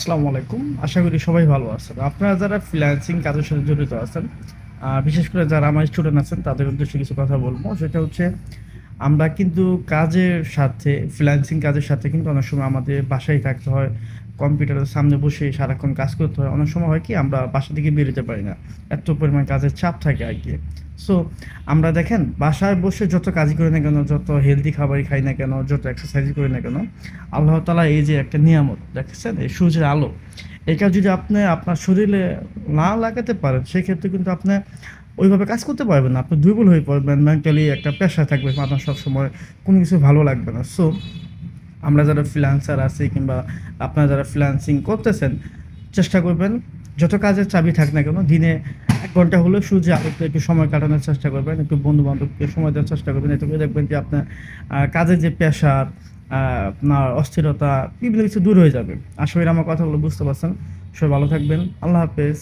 আসসালামু আলাইকুম। আশা করি সবাই ভালো আছেন। আপনারা যারা ফ্রিল্যান্সিং কাজের সাথে জড়িত আছেন বিশেষ করে যারা আমার স্টুডেন্ট আছেন, তাদের উদ্দেশ্যে কিছু কথা বলব। সেটা হচ্ছে, আমরা কিন্তু কাজের সাথে ফ্রিল্যান্সিং কাজের সাথে কিন্তু অনেক সময় আমাদের বাসায় থাকতে হয়, কম্পিউটারের সামনে বসে সারাক্ষণ কাজ করতে হয়। অনেক সময় হয় কি, আমরা বাসা থেকে বেরোতে পারি না। এত পরিমাণ কাজের চাপ থাকে আর কি। সো আমরা দেখেন, বাসায় বসে যত কাজই করি না কেন, যত হেলদি খাবারই খাই না কেন, যত এক্সারসাইজ করি না কেন, আল্লাহ তালা এই যে একটা নিয়ামত, দেখেছেন? এই সূর্যের আলো। এটা যদি আপনি আপনার শরীরে না লাগাতে পারেন, সেক্ষেত্রে কিন্তু আপনি ওইভাবে কাজ করতে পারবেন না। আপনি দুর্বল হয়ে পড়বেন মেন্টালি একটা প্রেশার থাকবে আপনার সবসময় কোনো কিছু ভালো লাগবে না। সো আমরা যারা ফ্রিল্যান্সার আছি কিংবা আপনারা যারা ফ্রিল্যান্সিং করতেছেন, চেষ্টা করবেন যত কাজের চাবি থাক না কেন, দিনে এক ঘণ্টা হলেও সূর্যে আলোতে একটু সময় কাটানোর চেষ্টা করবেন, একটু বন্ধু বান্ধবকে সময় দেওয়ার চেষ্টা করবেন, এতে দেখবেন যে আপনার কাজের যে পেশার আপনার অস্থিরতা বিভিন্ন কিছু দূর হয়ে যাবে। আশা করি আমার কথাগুলো বুঝতে পারছেন। সবাই ভালো থাকবেন। আল্লাহ হাফেজ।